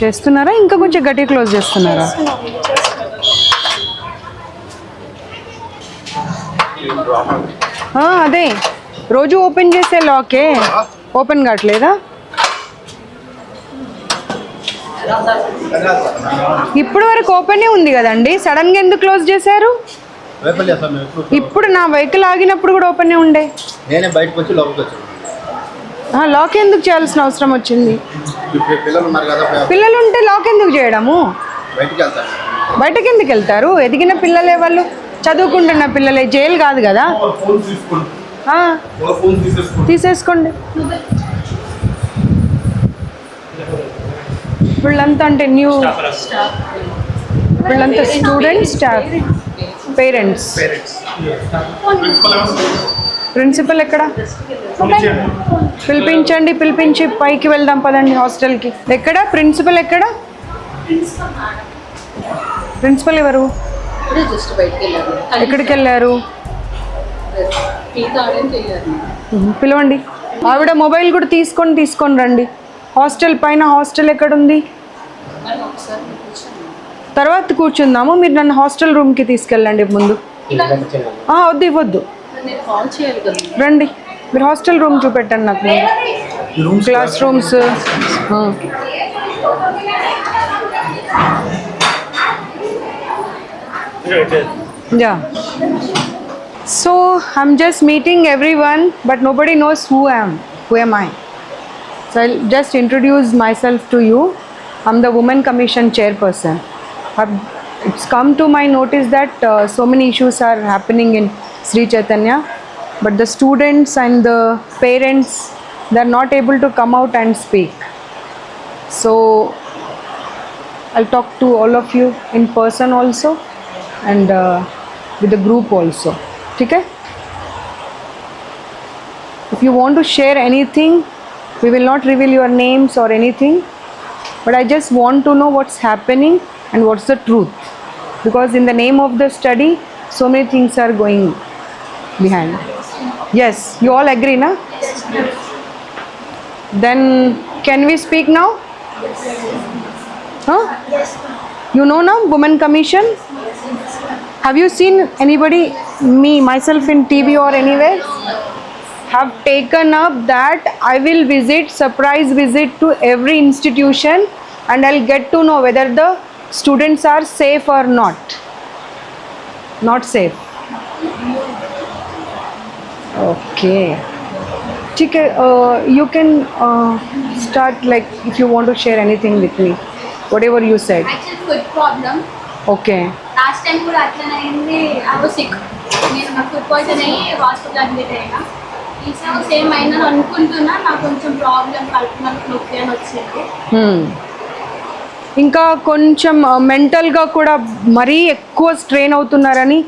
చేస్తున్నారా? ఇంకా కొంచెం గట్టి క్లోజ్ చేస్తున్నారా? అదే. రోజు ఓపెన్ చేసే లాకే ఓపెన్ కావట్లేదా? ఇప్పుడు వరకు ఓపెనే ఉంది కదండి. సడన్గా ఎందుకు క్లోజ్ చేశారు? ఇప్పుడు నా వెహికల్ ఆగినప్పుడు కూడా ఓపెనే ఉండే. నేనే బయటకు వచ్చి లోపలికి వచ్చాను లాక్ ఎందుకు చేయాల్సిన అవసరం వచ్చింది? పిల్లలు ఉంటే లాక్ ఎందుకు చేయడము? బయటకు బయటకి ఎందుకు వెళ్తారు ఎదిగిన పిల్లలే వాళ్ళు చదువుకుంటున్న పిల్లలే జైలు కాదు కదా? తీసేసుకోండి తీసేసుకోండి. వీళ్ళంతా అంటే న్యూ వీళ్ళంతా స్టూడెంట్స్ స్టాఫ్ పేరెంట్స్ ప్రిన్సిపల్ ఎక్కడ? పిలిపించండి పిలిపించి పైకి వెళ్దాం పదండి హాస్టల్కి. ఎక్కడ? ప్రిన్సిపల్ ఎక్కడ? ప్రిన్సిపల్ ఎవరు? ఎక్కడికి వెళ్ళారు పిలవండి. ఆవిడ మొబైల్ కూడా తీసుకొని తీసుకొని రండి. హాస్టల్ పైన హాస్టల్ ఎక్కడుంది? తర్వాత కూర్చుందాము. మీరు నన్ను హాస్టల్ రూమ్కి తీసుకెళ్ళండి ముందు. వద్దు ఇవ్వద్దు. నేను కాల్ చేయాలి కదా రండి మీరు హాస్టల్ రూమ్ చూపెట్టండి నాకు ముందు class rooms yeah so I'm just meeting everyone but nobody knows who I'm who am I So I'll just introduce myself to you. I'm the Women Commission chairperson. I've, it's come to my notice that uh, so many issues are happening in Sri Chaitanya, but the students and the parents they're not able to come out and speak. So I'll talk to all of you in person also and uh, with the group also. Okay? If you want to share anything, we will not reveal your names or anything, but I just want to know what's happening and what's the truth. Because in the name of the study, so many things are going behind. Yes, you all agree, na? Then can we speak now? Huh? You know now, Women Commission? Have you seen anybody, me, myself in TV or anywhere? have taken up that I will visit, surprise visit to every institution and I'll get to know whether the students are safe or not. Not safe. Okay ఠీక్ you can start like if you want to share anything with me whatever you you okay last time కూడా అట్లనే అయింది. Sick నేను నాకు poison అయ్యి hospital admit అయినా. ఈసారి same అయినా అనుకుంటున్నా. నాకు కొంచెం ప్రాబ్లం నొప్పి అని వచ్చింది. Hmm. ఇంకా కొంచెం uh, మెంటల్గా కూడా మరీ ఎక్కువ స్ట్రెయిన్ అవుతున్నారని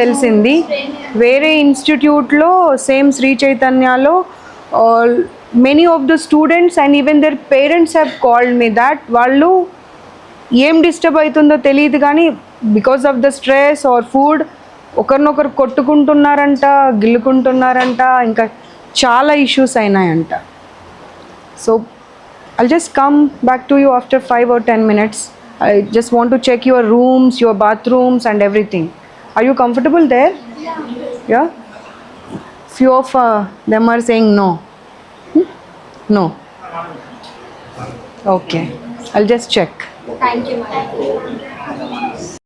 తెలిసింది. వేరే ఇన్స్టిట్యూట్లో same Shri చైతన్యలో many of the students and even their parents have called me that వాళ్ళు ఏం డిస్టర్బ్ అవుతుందో తెలియదు కానీ because of the stress or food ఒకరినొకరు కొట్టుకుంటున్నారంట గిల్లుకుంటున్నారంట ఇంకా చాలా issues అయినాయంట. So I just come back to you after five or ten minutes I just want to check your rooms your bathrooms and everything Are you comfortable there? Yeah. yeah? Few of uh, them are saying no. Hmm? No. Okay. I'll just check. Thank you, ma'am.